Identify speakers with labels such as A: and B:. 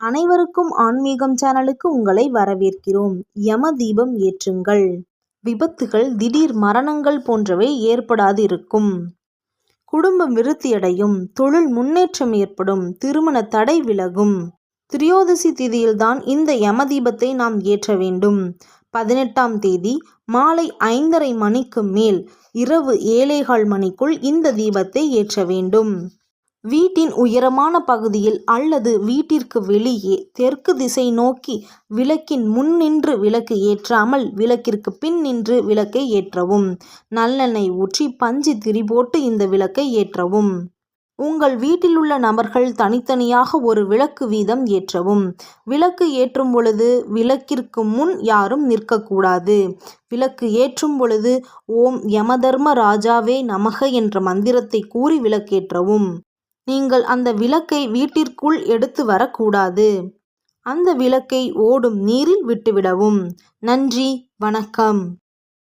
A: அனைவருக்கும் ஆன்மீகம் சேனலுக்கு உங்களை வரவேற்கிறோம். யம தீபம் ஏற்றுங்கள். விபத்துகள் திடீர் மரணங்கள் போன்றவை ஏற்படாதிருக்கும். குடும்பம் விருத்தியடையும். தொழில் முன்னேற்றம் ஏற்படும். திருமண தடை விலகும். திரியோதசி திதியில்தான் இந்த யம தீபத்தை நாம் ஏற்ற வேண்டும். பதினெட்டாம் தேதி மாலை ஐந்தரை மணிக்கு மேல் இரவு ஏழேகால் மணிக்குள் இந்த தீபத்தை ஏற்ற வேண்டும். வீட்டின் உயரமான பகுதியில் அல்லது வீட்டிற்கு வெளியே தெற்கு திசை நோக்கி விளக்கின் முன் நின்று விளக்கு ஏற்றாமல் விளக்கிற்கு பின் நின்று விளக்கை ஏற்றவும். நல்லெண்ணெய் ஊற்றி பஞ்சு திரி போட்டு இந்த விளக்கை ஏற்றவும். உங்கள் வீட்டில் உள்ள நபர்கள் தனித்தனியாக ஒரு விளக்கு வீதம் ஏற்றவும். விளக்கு ஏற்றும் பொழுது விளக்கிற்கு முன் யாரும் நிற்கக்கூடாது. விளக்கு ஏற்றும் பொழுது ஓம் யமதர்ம ராஜாவே நமக என்ற மந்திரத்தை கூறி விளக்கேற்றவும். நீங்கள் அந்த விளக்கை வீட்டிற்குள் எடுத்து வரக்கூடாது. அந்த விளக்கை ஓடும் நீரில் விட்டுவிடவும். நன்றி வணக்கம்.